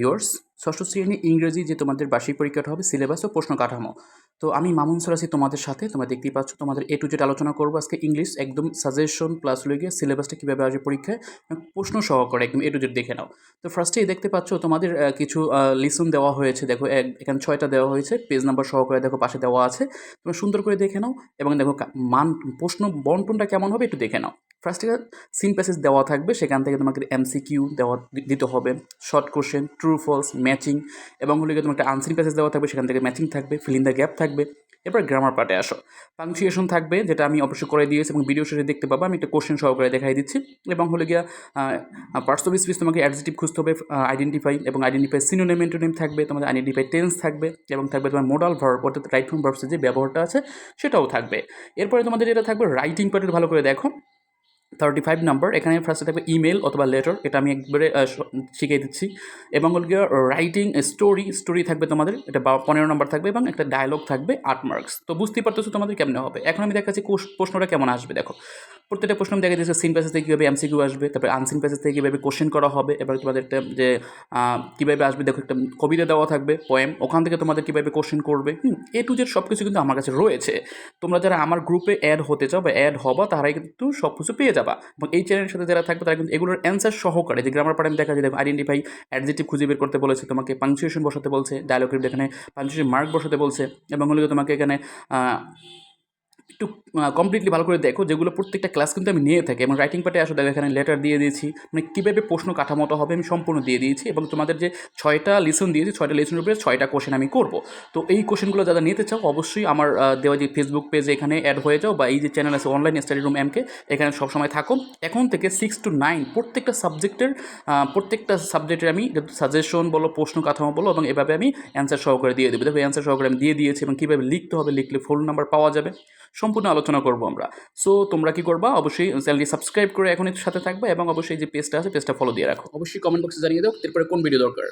Viewers ষষ্ঠ শ্রেণি ইংরেজি যে তোমাদের বার্ষিক পরীক্ষাটা হবে সিলেবাস ও প্রশ্ন কাঠামো। তো আমি মামুন আছি তোমাদের সাথে, তোমরা দেখতেই পাচ্ছ তোমাদের এ টু জেড আলোচনা করব আজকে ইংলিশ একদম সাজেশন প্লাস হলে গিয়ে সিলেবাসটা কীভাবে আসবে পরীক্ষায় প্রশ্ন সহকারে একদম এ টু জেড দেখে নাও। তো ফার্স্টেই দেখতে পাচ্ছ তোমাদের কিছু লিসন দেওয়া হয়েছে, দেখো এখানে ছয়টা দেওয়া হয়েছে পেজ নাম্বার সহকারে দেখো পাশে দেওয়া আছে, তোমরা সুন্দর করে দেখে নাও, এবং দেখো মান, প্রশ্ন বন্টনটা কেমন হবে একটু দেখে নাও। ফার্স্টে সিন প্যাসেজ দেওয়া থাকবে, সেখান থেকে তোমাকে এমসিকিউ দেওয়া দিতে হবে। Short question true false matching এবং হলে গিয়ে তোমার আনসিন প্যাসেজ দেওয়া থাকবে, সেখান থেকে ম্যাচিং থাকবে ফিল দ্য গ্যাপ থাকবে। এরপর গ্রামার পার্টে আসো। পাংচুয়েশন থাকবে, যেটা আমি অবশ্যই করে দিয়েছি এবং ভিডিও শেষে দেখতে পাবো। আমি একটা কোশ্চেন সহকারে দেখাই দিচ্ছি এবং হলে গিয়া পার্টস অফ স্পিচ তোমাকে অ্যাডজেটিভ খুঁজতে হবে আইডেন্টিফাই এবং আইডেন্টিফাই সিনোনেম এন্টোনেম থাকবে, তোমাদের আইডেন্টিফাই টেন্স থাকবে এবং থাকবে তোমার মোডাল ভার্ব অর্থাৎ রাইট ফর্ম ভার্বসের যে ব্যবহারটা আছে, সেটাও থাকবে। এরপরে তোমাদের যেটা থাকবে রাইটিং পার্টের ভালো করে দেখো। থার্টি ফাইভ নাম্বার এখানে ফার্স্টে থাকবে ইমেল অথবা লেটার এটা আমি একবারে শিখিয়ে দিচ্ছি। এবং হল গিয়ে রাইটিং স্টোরি স্টোরি থাকবে তোমাদের, এটা বা, পনেরো নাম্বার থাকবে এবং একটা ডায়লগ থাকবে আট মার্কস তো বুঝতেই পারতেছো তোমাদের কেমন হবে। এখন আমি দেখাচ্ছি প্রশ্নটা কেমন আসবে, দেখো। প্রত্যেকটা প্রশ্ন দেখা যাচ্ছে সিন প্যাসেজ থেকে কীভাবে এমসিকিউ আসবে, তারপরে আনসিন প্যাসেজ থেকে কীভাবে কোশ্চেন করা হবে, এবার তোমাদের একটা যে কীভাবে আসবে, দেখো একটা কবিতা দেওয়া থাকবে পোয়েম ওখান থেকে তোমাদের কীভাবে কোশ্চেন করবে এ টু জেড সব কিছু কিন্তু আমার কাছে রয়েছে। তোমরা যারা আমার গ্রুপে অ্যাড হতে চাও বা অ্যাড হবা, তারাই কিন্তু সব কিছু পেয়ে যাবা। এবং এই চ্যানেলের সাথে যারা থাকবে, তারা কিন্তু এগুলোর অ্যান্সার সহকারে, যে গ্রামার পার্ট দেখা যায় দেখো আইডেন্টিফাই অ্যাডজেটিভ খুঁজে বের করতে বলেছে, তোমাকে পাংচুয়েশন বসাতে বলছে ডায়লগের এখানে পাংচুয়েশন মার্ক বসাতে বলছে, এবং তোমাকে এখানে একটু কমপ্লিটলি ভালো করে দেখো যেগুলো প্রত্যেকটা ক্লাস কিন্তু আমি নিয়ে থাকি। এবং রাইটিং পার্টে আসো দেখো এখানে লেটার দিয়ে দিয়েছি মানে কীভাবে প্রশ্ন কাঠামোটা হবে আমি সম্পূর্ণ দিয়ে দিয়েছি এবং তোমাদের যে ছয়টা লেসন দিয়েছি, ছয়টা লেসনের উপরে ছয়টা কোশ্চেন আমি করব। তো এই কোশ্চেনগুলো যারা নিতে চাও অবশ্যই আমার দেওয়া যে ফেসবুক পেজে এখানে অ্যাড হয়ে যাও বা এই যে চ্যানেল আছে অনলাইন স্টাডি রুম এমকে এখানে সবসময় থাকো। এখন থেকে সিক্স টু নাইন প্রত্যেকটা সাবজেক্টের প্রত্যেকটা সাবজেক্টের আমি সাজেশন বলো, প্রশ্ন কাঠামো বলো, এবং এভাবে আমি অ্যান্সার সহকারে দিয়ে দেবো। দেখো অ্যান্সার সহকারে আমি দিয়ে দিয়েছি এবং কীভাবে লিখতে হবে, লিখলে ফোন নাম্বার পাওয়া যাবে। সম্পূর্ণ আলোচনা করব আমরা। সো তোমরা কি করবা? অবশ্যই চ্যানেলটি সাবস্ক্রাইব করে এখন একটু সাথে থাকবে এবং অবশ্যই যে পেজটা আছে পেজটা ফলো দিয়ে রাখো। অবশ্যই কমেন্ট বক্সে জানিয়ে দাও, এরপরে কোন ভিডিও দরকার?